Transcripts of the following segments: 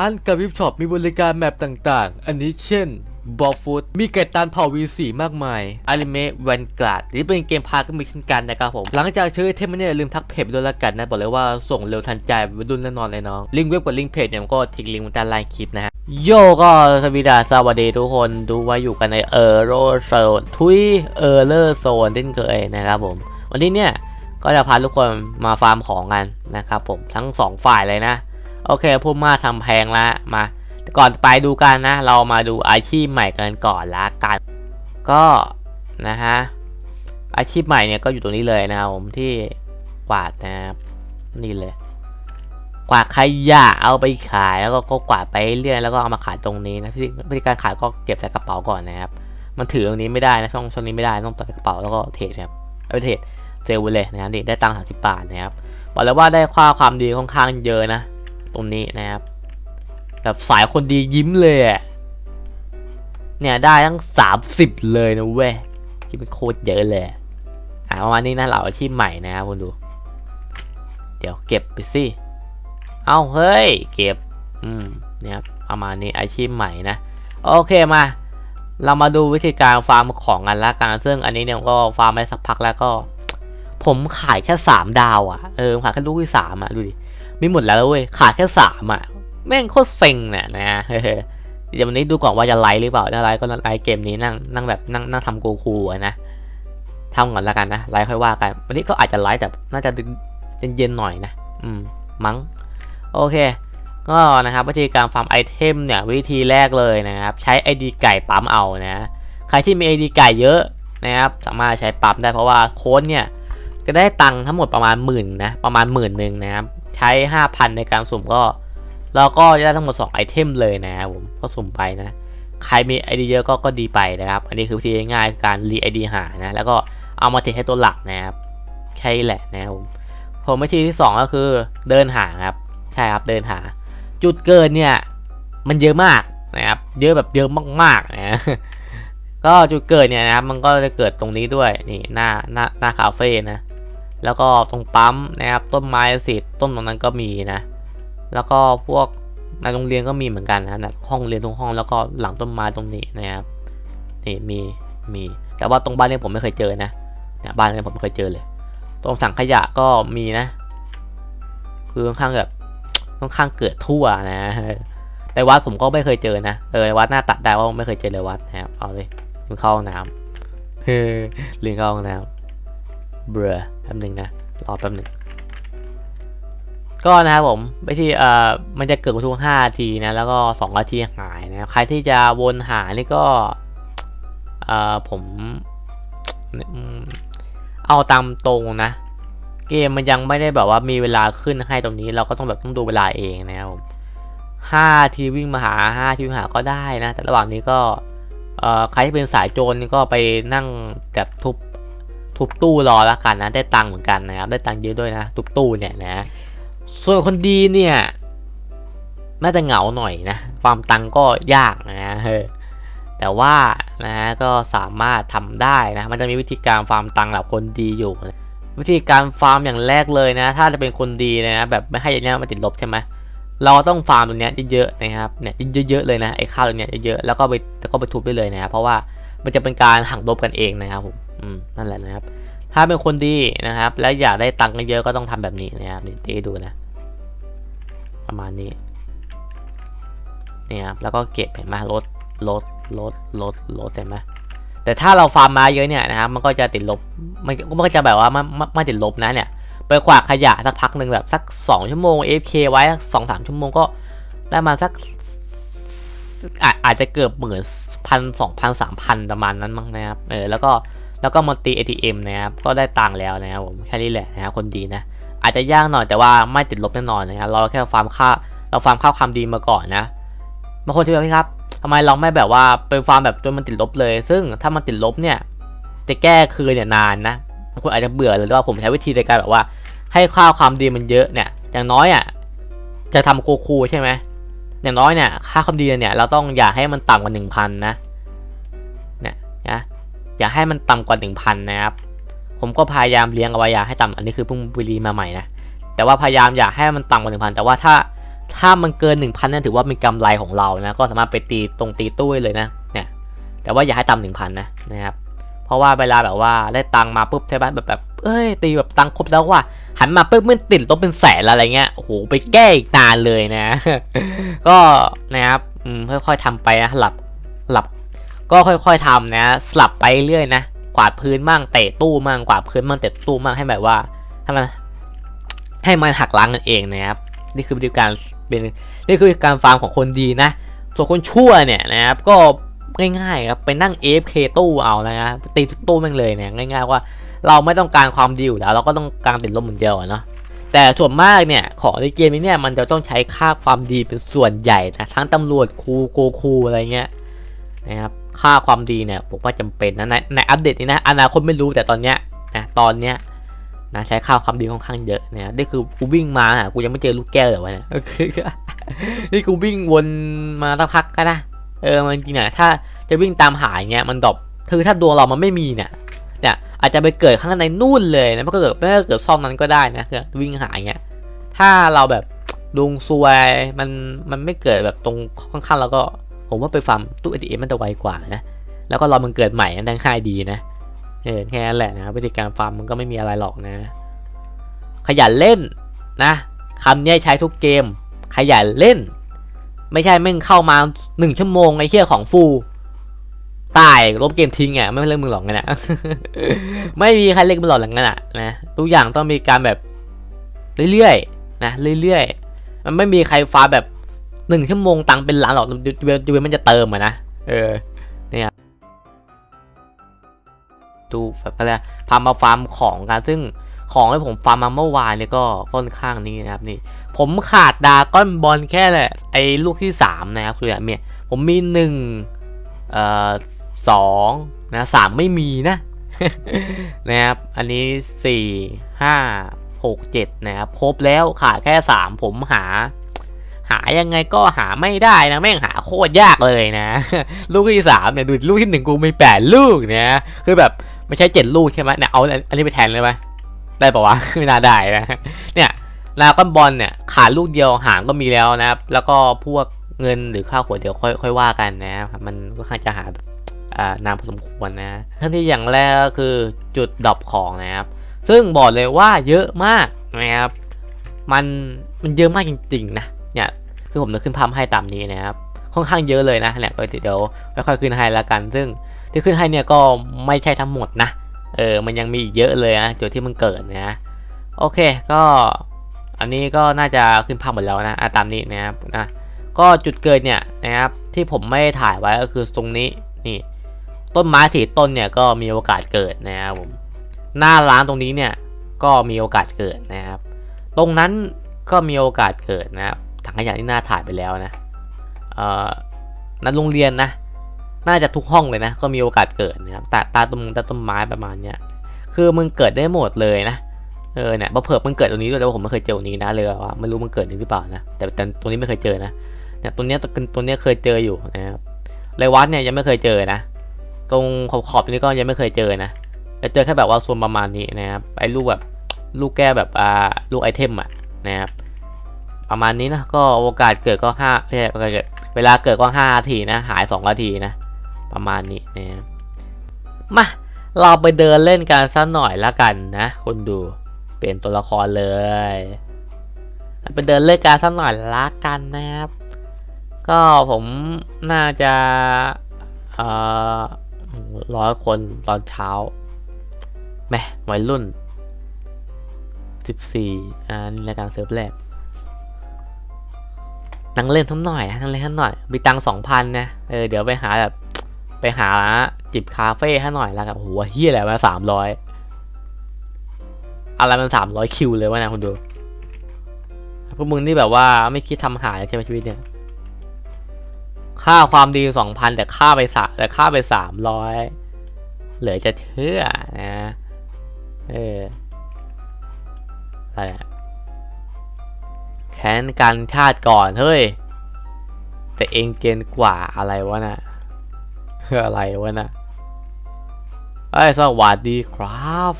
ร้านกับวิบช็อปมีบริการแมปต่างๆ อันนี้เช่นบอฟูดมีไก่ตันเผ่า V4 มากมายอนิเมะแวนก a าดนี่เป็นเกมพาร์ก็มีเช่นกันนะครับผม หลังจากซื้อเทมเนี่ยลืมทักเพจด้วยละกันนะ บอกเลยว่าส่งเร็วทันใจวัยรุ่นแน่นอนเลยน้อง ลิงก์เว็บกับลิงก์เพจเนี่ยก็ทิ้งลิงก์ไว้ใต้ล่างคลิปนะฮะ โยก็สวีดาสวัสดีทุกคนดูว่าอยู่กันในเออร์โรโซนทุยเออร์เลอร์โซนเช่นเคยนะครับผม วันนี้เนี่ยก็จะพาทุกคนมาฟาร์มของกันนะครับผมทั้งสองฝ่ายเลยนะ โอเคพูดมาทำแพงละมาก่อนไปดูกันนะ เรามาดูอาชีพใหม่กันก่อนละกัน ก็นะฮะอาชีพใหม่เนี่ยก็อยู่ตรงนี้เลยนะครับผมที่กวาดนะครับนี่เลย กวาดขยะเอาไปขายแล้วก็กวาดไปเรื่อยแล้วก็เอามาขายตรงนี้นะวิธีวิธีการขายก็เก็บใส่กระเป๋าก่อนนะครับ มันถือตรงนี้ไม่ได้นะช่องช่องนี้ไม่ได้ต้องใส่กระเป๋าแล้วก็เทรดครับเอาไปเทรดเซลล์เลยนะครับนี่ได้ตังค์สามสิบบาทนะครับบอกเลยว่าได้ค่าความดีค่อนข้างเยอะนะ ตรงนี้นะครับ แบบสายคนดียิ้มเลยเนี่ยได้ทั้งสามสิบเลยนะเว้ยที่เป็นโคตรเยอะเลยอ่าประมาณนี้นะเราอาชีพใหม่นะครับคุณดู เดี๋ยวเก็บไปสิเอาเฮ้ย เก็บ อืมเนี่ยประมาณนี้อาชีพใหม่นะ โอเคมา เรามาดูวิธีการฟาร์มของกันละกันซึ่งอันนี้เนี่ยก็ฟาร์มไปสักพักแล้วก็ ผมขายแค่สามดาวอะ่ะเออขายแค่ลูกที่สามอะดูดิ มีหมดแล้วเว้ยขายแค่สามอะแม่งโคตรเซ็งเนี่ยนะเฮ้ยเดี๋ยววันนี้ดูก่อนว่าจะไลฟ์หรือเปล่าถ้าไลฟ์ก็ไลฟ์เกมนี้นั่งนั่งแบบนั่งนั่งทำโกคูนะทำก่อนละกันนะไลฟ์ค่อยว่ากัน วันนี้ก็อาจจะไลฟ์แต่น่าจะเย็นๆหน่อยนะอืมมั้งโอเค ก็นะครับวิธีการฟาร์มไอเทมเนี่ยวิธีแรกเลยนะครับ ใช้ ID ไก่ปั๊มเอานะใครที่มี ID ไก่เยอะนะครับสามารถใช้ปั๊มได้เพราะว่าโค้ดเนี่ยก็ได้ตังค์ทั้งหมดประมาณหมื่นนะประมาณหมื่นหนึ่งนะครับ ใช้ 5,000 ในการสุ่มก็ เราก็จะได้ทั้งหมด 2 ไอเทมเลยนะครับผมก็สุ่มไปนะ ใครมี ID เดียเยอะก็ก็ดีไปนะครับ อันนี้คือวิธีง่ายๆการรี ID หานะ แล้วก็เอามาเทให้ตัวหลักนะครับ แค่แหละนะครับผมผมวิธีที่ 2 ก็คือเดินหาครับ ใช่ครับเดินหา จุดเกิดเนี่ย มันเยอะมากนะครับ เยอะแบบเยอะมากๆนะก็จุดเกิดเนี่ยนะครับมันก็จะเกิดตรงนี้ด้วยนี่หน้าหน้าหน้าคาเฟ่นะ แล้วก็ตรงปั๊มนะครับ ต้นไม้สิต้นตรงนั้นก็มีนะ แล้วก็พวกในโรงเรียนก็มีเหมือนกันนะนะห้องเรียนทุกห้องแล้วก็หลังต้นไม้ตรงนี้นะครับ นี่มีมี แต่ว่าตรงบ้านเนี่ยผมไม่เคยเจอนะเนี่ยบ้านเนี่ยผมไม่เคยเจอเลย ตรงถังขยะก็มีนะ คือค่อนข้างแบบค่อนข้างเกิดทั่วนะแต่วัดผมก็ไม่เคยเจอนะ เออวัดหน้าตัดได้ว่าไม่เคยเจอเลยวัดนะครับ เอาเลยลืมเข้าห้องน้ำเฮ้ลืมเข้าห้องน้ำ เบรแป๊บหนึ่งนะ รอแป๊บหนึ่ง ก็นะครับผมวิธีเอ่อมันจะเกิดทุกห้าทีนะ แล้วก็สองนาทีหายนะ ใครที่จะวนหานี่ก็เอ่อผม เอาตามตรงนะ เกมมันยังไม่ได้แบบว่ามีเวลาขึ้นให้ตรงนี้ เราก็ต้องแบบต้องดูเวลาเองนะครับผมห้าทีวิ่งมาหาห้าทีวิ่งหาก็ได้นะ แต่ระหว่างนี้ก็เอ่อใครที่เป็นสายโจรก็ไปนั่งแบบทุบ ทุบตู้รอแล้วกันนะได้ตังค์เหมือนกันนะครับได้ตังค์เยอะด้วยนะทุบตู้เนี่ยนะส่วนคนดีเนี่ยน่าจะเหงาหน่อยนะฟาร์มตังค์ก็ยากนะเออแต่ว่านะฮะก็สามารถทำได้นะมันจะมีวิธีการฟาร์มตังค์แบบคนดีอยู่ วิธีการฟาร์มอย่างแรกเลยนะ ถ้าจะเป็นคนดีนะแบบไม่ให้อย่างนี้มาติดลบใช่ไหมเราต้องฟาร์มตรงเนี้ยเยอะๆนะครับเนี่ยเยอะๆเลยนะไอ้ข้าวตรงเนี้ยเยอะๆแล้วก็ไปแล้วก็ไปทุบได้เลยนะเพราะว่ามันจะเป็นการหักลบกันเองนะครับผม อืมนั่นแหละนะครับ ถ้าเป็นคนดีนะครับ แล้วอยากได้ตังค์เยอะก็ต้องทำแบบนี้นะครับนี่ตีดูนะ ประมาณนี้เนี่ยครับแล้วก็เก็บเห็นไหมลดลดลดลดลดเห็นไหมแต่ถ้าเราฟาร์มมาเยอะเนี่ยนะครับมันก็จะติดลบมันมันก็จะแบบว่าไม่ไม่ไม่ติดลบนะเนี่ยไปกวาดขยะสักพักหนึ่งแบบสักสองชั่วโมง AFK ไว้สองสามชั่วโมงก็ได้มาสักอาอาจจะเกือบหมื่นพันสองพันสามพันประมาณนั้นมั้งนะครับเออแล้วก็ แล้วก็มาตี ATM นะครับก็ได้ตังค์แล้วนะครับผมแค่นี้แหละนะครับคนดีนะอาจจะยากหน่อยแต่ว่าไม่ติดลบแน่นอนนะครับเราแค่ฟาร์มค่าเราฟาร์มข้าวความดีมาก่อนนะบางคนที่แบบพี่ครับทำไมเราไม่แบบว่าไปฟาร์มแบบจนมันติดลบเลย ซึ่งถ้ามันติดลบเนี่ยจะแก้คืนเนี่ยนานนะบางคนอาจจะเบื่อเลยหรือว่าผมใช้วิธีในการแบบว่า ให้ข้าวความดีมันเยอะเนี่ย อย่างน้อยอะจะทำโคคูใช่ไหมอย่างน้อยเนี่ยค่าความดีเนี่ยเราต้องอย่าให้มันต่ำกว่าหนึ่งพันนะเนี่ยนะ อย่าให้มันต่ำกว่าหนึ่งพันนะครับ ผมก็พยายามเลี้ยงเอาไว้อย่าให้ต่ำอันนี้คือเพิ่งไปรีมาใหม่นะ แต่ว่าพยายามอย่าให้มันต่ำกว่าหนึ่งพันแต่ว่าถ้าถ้ามันเกิน 1,000นั่นถือว่าเป็นกำไรของเรานะ ก็สามารถไปตีตรงตีตู้เลยนะ เนี่ย แต่ว่าอย่าให้ต่ำหนึ่งพันนะนะครับ เพราะว่าเวลาแบบว่าได้ตังมาปุ๊บใช่ไหมแบบแบบ เอ้ย ตีแบบตังครบแล้วว่าหันมาปุ๊บมันติดลบเป็นแสนอะไรเงี้ย โอ้โห ไปแก้อีกนานเลยนะ ก็นะครับค่อยๆทำไปนะหลับหลับ ก็ค่อยๆทำนะสลับไปเรื่อยนะกวาดพื้นมั่งเตะตู้มั่งกวาดพื้นมั่งเตะตู้มั่งให้แบบว่าให้มันให้มันหักล้างกันเองนะครับนี่คือวิธีการเป็นนี่คือการฟาร์มของคนดีนะส่วนคนชั่วเนี่ยนะครับก็ง่ายๆครับไปนั่ง AFK ตู้เอานะตีตู้แม่งเลยเนี่ยง่ายๆว่าเราไม่ต้องการความดีอยู่แล้ว เราก็ต้องการติดลมเหมือนเดียวเนาะแต่ส่วนมากเนี่ยของในเกมนี้เนี่ยมันจะต้องใช้ค่าความดีเป็นส่วนใหญ่นะทั้งตำรวจครูโกคูอะไรเงี้ย นะครับค่าความดีเนี่ยผมว่าจำเป็นนะในในอัปเดตนี้นะอนาคตไม่รู้แต่ตอนเนี้ยนะตอนเนี้ยนะใช้ข้าความดีค่อนข้างเยอะเนี่ยนี่คือกูวิ่งมาอะกูยังไม่เจอลูกแก้วเลยวะเนี่ยนี่กูวิ่งวนมาสักพักก็นะเออมันจริงๆเนี่ยถ้าจะวิ่งตามหาอย่างเงี้ยมันดรอปคือถ้าดวงเรามันไม่มีเนี่ยเนี่ยอาจจะไปเกิดข้างในนู่นเลยนะไม่ก็เกิดไม่ก็เกิดซ่อมนั้นก็ได้นะคือวิ่งหาอย่างเงี้ยถ้าเราแบบดวงซวยมันมันไม่เกิดแบบตรงข้างๆแล้วก็ ผมว่าไปฟาร์มตู้ ATM มันจะไวกว่านะ แล้วก็รอมันเกิดใหม่นั่นง่ายดีนะ เออแค่นั้นแหละนะวิธีการฟาร์มมันก็ไม่มีอะไรหรอกนะ ขยันเล่นนะคำนี้ใช้ทุกเกม ขยันเล่น ไม่ใช่แม่งเข้ามาหนึ่งชั่วโมงไอ้เชี่ยของฟูตายลบเกมทิ้งอะไม่เล่นมึงหรอกงั้นอะไม่มีใครเล่นมึงหรอกอย่างนั้นอะนะทุกอย่างต้องมีการแบบเรื่อยๆนะเรื่อยๆมันไม่มีใครฟาร์มแบบ หนึ่งชั่วโมงตังเป็นล้านหรอกดูดูดูมันจะเติมอะนะ เออดูแบบอะไรพาร์มาฟาร์มของกันซึ่งของที่ผมฟาร์มมาเมื่อวานเนี่ยก็ค่อนข้างนี้นะครับนี่ ผมขาดดาก้อนบอลแค่แหละไอ้ลูกที่สามนะครับคือเนี่ยผมมีหนึ่งเอ่อสองนะสามไม่มีนะนะครับ อันนี้สี่ห้าหกเจ็ดนะครับ ครบแล้วขาดแค่สามผมหา หายังไงก็หาไม่ได้นะแม่งหาโคตรยากเลยนะ ลูกที่สามเนี่ยดูลูกที่หนึ่งกูมีแปดลูกเนี่ยคือแบบไม่ใช่เจ็ดลูกใช่ไหมเนี่ยเอาอันนี้ไปแทนเลยไหมได้ปะวะไม่น่าได้นะเนี่ยลาก้อนบอลเนี่ยขาดลูกเดียวหางก็มีแล้วนะครับ แล้วก็พวกเงินหรือค่าหัวเดียวค่อยค่อยว่ากันนะครับมันก็ค่อนข้าจะหาอ่านานพอสมควรนะเริ่มที่อย่างแรกก็คือจุดดรอปของนะครับ ซึ่งบอกเลยว่าเยอะมากนะครับ มันมันเยอะมากจริงๆนะเนี่ย คือผมจะขึ้นภาพให้ตามนี้นะครับค่อนข้างเยอะเลยนะเนี่ยเดี๋ยวค่อยๆขึ้นให้แล้วกัน ซึ่งที่ขึ้นให้เนี่ยก็ไม่ใช่ทั้งหมดนะเออมันยังมีอีกเยอะเลยนะจุดที่มันเกิดนะโอเคก็อันนี้ก็น่าจะขึ้นภาพหมดแล้วนะะตามนี้นะครับนะก็จุดเกิดเนี่ยนะครับที่ผมไม่ได้ถ่ายไว้ก็คือตรงนี้นี่ ต้นไม้ถีต้นเนี่ยก็มีโอกาสเกิดนะครับผมหน้าร้านตรงนี้เนี่ยก็มีโอกาสเกิดนะครับ ตรงนั้นก็มีโอกาสเกิดนะครับ ถังขยะที่น่าถ่ายไปแล้วนะเอ่อนันโรงเรียนนะ น่าจะทุกห้องเลยนะ ก็มีโอกาสเกิดนะครับตาตาต้นตาต้นไม้ประมาณเนี้ย คือมึงเกิดได้หมดเลยนะ เออเนี่ยเผื่อมันเกิดตรงนี้ด้วยแต่ว่าผมไม่เคยเจอตรงนี้นะเลยว่าไม่รู้มันเกิดนี้หรือเปล่านะ แต่แต่ตรงนี้ไม่เคยเจอนะ เนี่ยตรงเนี้ยตรงเนี้ยเคยเจออยู่นะครับไรวัดเนี่ยยังไม่เคยเจอนะ ตรงขอบขอบนี้ก็ยังไม่เคยเจอนะจะเจอแค่แบบว่าโซนประมาณนี้นะครับ ไอ้ลูกแบบลูกแก้แบบอ่าลูกไอเทมอะนะครับ ประมาณนี้นะก็โอกาสเกิดก็ห้าไม่ใช่โอกาสเกิดเวลาเกิดก็ห้านาทีนะ หายสองนาทีนะ ประมาณนี้นะมาเราไปเดินเล่นกันสักหน่อยละกันนะคนดูเปลี่ยนตัวละครเลยไปเดินเล่นกันสักหน่อยละกันนะครับ ก็ผมน่าจะเอ่อร้อยคนตอนเช้าแหมวัยรุ่น 14อ่านี่รายการเซิร์ฟแรก นั่งเล่นทั้งหน่อยนั่งเล่นทั้งหน่อย มีตังสองพันนะ เออ เดี๋ยวไปหาแบบ ไปหาจิบคาเฟ่ให้หน่อยแล้วกันโอ้โหเฮียอะไรมาสามร้อยอะไรมันสามร้อยคิวเลยวะนะคุณดู พวกมึงนี่แบบว่าไม่คิดทำหายใช่ไหมชีวิตเนี่ย ค่าความดีสองพันแต่ค่าไปสาแต่ค่าไปสามร้อยเหลือจะเชื่อนะ เอออะไรอะ ค้นกันชาติก่อนเฮ้ย แต่เองเกณฑ์กว่าอะไรวะน่ะอะไรวะน่ะไอ้ยสวัสดีครับ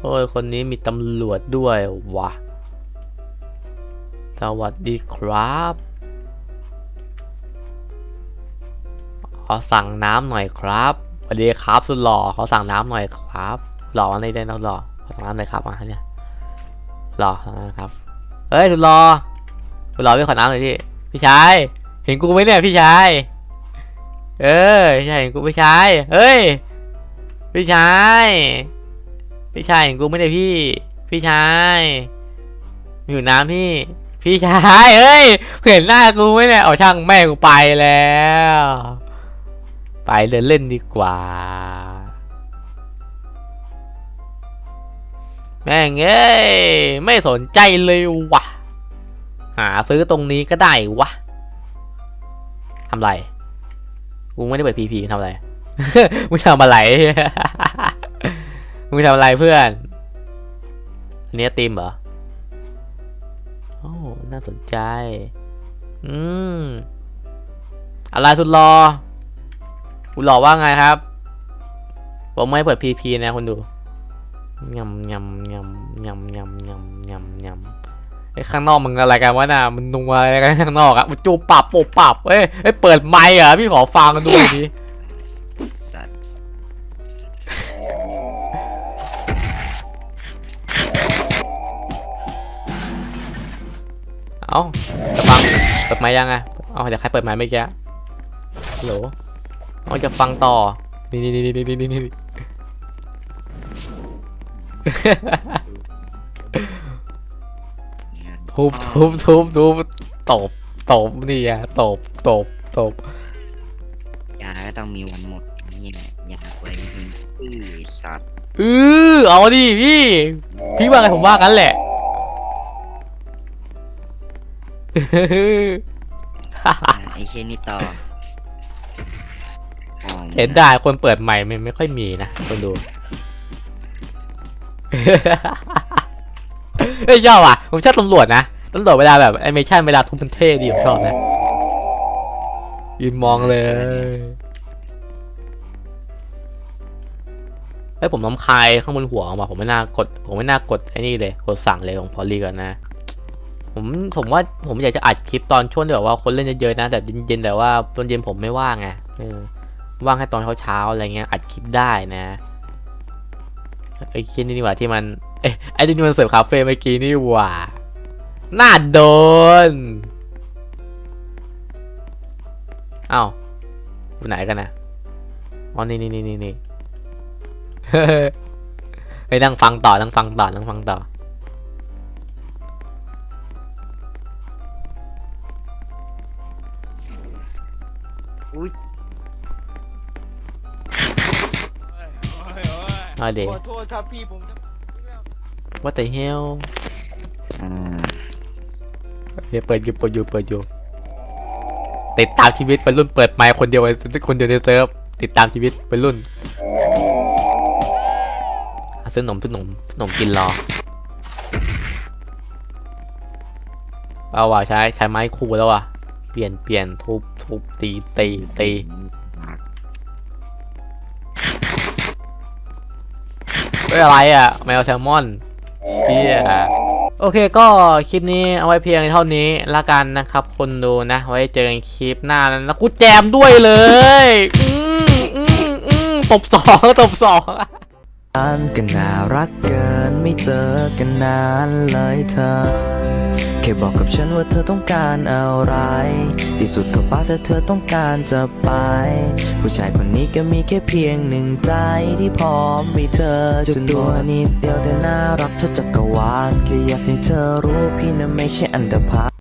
โอ้ยคนนี้มีตำรวจด้วยวะสวัสดีครับขอสั่งน้ำหน่อยครับสวัสดีครับสุดหล่อขอสั่งน้ำหน่อยครับหล่ออะไรได้นะหล่อขอสั่งน้ำหน่อยครับมาเนี่ยหล่อนะครับ เฮ้ยสุดหล่อสุดหล่อพี่ขอน้ำหน่อยพี่พี่ชายเห็นกูไหมเนี่ยพี่ชายเออพี่ชายเห็นกูพี่ชายเฮ้ยพี่ชายพี่ชายเห็นกูไมเนี่ยพี่ พี่ชายมีอยู่น้ำพี่ พี่ชายเฮ้ยเห็นหน้ากูไหมเนี่ยเอาช่างแม่กูไปแล้ว ไปเดินเล่นดีกว่า แม่งเอ้ยไม่สนใจเลยวะหาซื้อตรงนี้ก็ได้วะทำไรกูไม่ได้เปิดพีพีทำอะไรมึงทำอะไรมึงทำอะไรเพื่อนอันนี้ตีมเหรอโอ้น่าสนใจ อืมอะไรสุดรอคุณหล่อว่าไงครับ ผมไม่เปิดพีพีนะคุณดู ยำยำยำยำยำยำยำยำไอ้ข้างนอกมึงอะไรกันวะน่ะมันนัวอะไรกันข้างนอกอะมันจูบปรับโปบปรับเอ้ยเอ้ยเปิดไมค์เหรอพี่ขอฟังกันดูหน่อยดิสัตว์เอ้าจะฟังเปิดไมค์ยังอะเอาเดี๋ยวใครเปิดไมค์ไม่แกฮัลโหลเอาจะฟังต่อนี่นี่นี่นี่นี่นี่เนี่ย ทุบทุบทุบทุบตบตบนี่อะตบตบตบยาก็ต้องมีวันหมดนี่แหละยาไว้ยิงอื้อสัตว์เออเอาดิพี่ พี่ว่าไงผมว่ากันแหละอะไอ้เชนนี่ต่ออ๋อเห็นได้คนเปิดใหม่มันไม่ค่อยมีนะคนดู เฮ้ยชอบอะ ผมชอบตำรวจนะตำรวจเวลาแบบแอนิเมชันเวลาทุบมันเท่ดีผมชอบนะยืนมองเลยเฮ้ยผมน้ำคายข้างบนหัวออกมาผมไม่น่ากด ผมไม่น่ากดไอ้นี่เลยกดสั่งเลยของพอลีก่อนนะ ผมผมว่าผมอยากจะอัดคลิปตอนช่วงที่แบบว่าคนเล่นเยอะๆนะแต่เย็นๆแต่ว่าตอนเย็นผมไม่ว่างไงว่างแค่ตอนเช้าๆอะไรเงี้ยอัดคลิปได้นะ ไอ้คิดนี่นี่หว่าที่มัน เอ้ไอ้ที่มันเสิร์ฟคาเฟ่เมื่อกี้นี่หว่า น่าโดนเอ้าอยู่ไหนกันนะอ๋อนี่นี่นี่นี่นี่เฮ้ยนั่งฟังต่อนั่งฟังต่อนั่งฟังต่ออุ้ย เอาเดี๋ยวขอโทษครับพี่ผมจะว่าแต่เฮลอ่าเฮ้ยเปิดอยู่เปิดอยู่เปิดอยู่ติดตามชีวิตวัยรุ่นเปิดไมค์คนเดียวคนเดียวในเซิร์ฟติดตามชีวิตวัยรุ่นอะซื้อขนมซื้อขนมซื้อขนมกินรอเอาว่ะใช้ใช้ไม้คู่แล้วว่ะเปลี่ยนเปลี่ยนทุบทุบตีตีตี ไม่อะไรอะ แมวแซลมอนเฮียโอเคก็คลิปนี้เอาไว้เพียงเท่านี้ละกันนะครับ คนดูนะ ไว้เจอกันคลิปหน้าแล้วกูแจมด้วยเลย อืมอืมอืมตบสองตบสอง กันก็น่ารักเกินไม่เจอกันนานเลยเธอ แค่บอกกับฉันว่าเธอต้องการอะไร ที่สุดก็ป้าแต่เธอต้องการจะไป ผู้ชายคนนี้ก็มีแค่เพียงหนึ่งใจที่พร้อมมีเธอจนตัวนิดเดียวแต่น่ารักเธอจักรวาลแค่อยากให้เธอรู้พี่นั้นไม่ใช่อันดาพา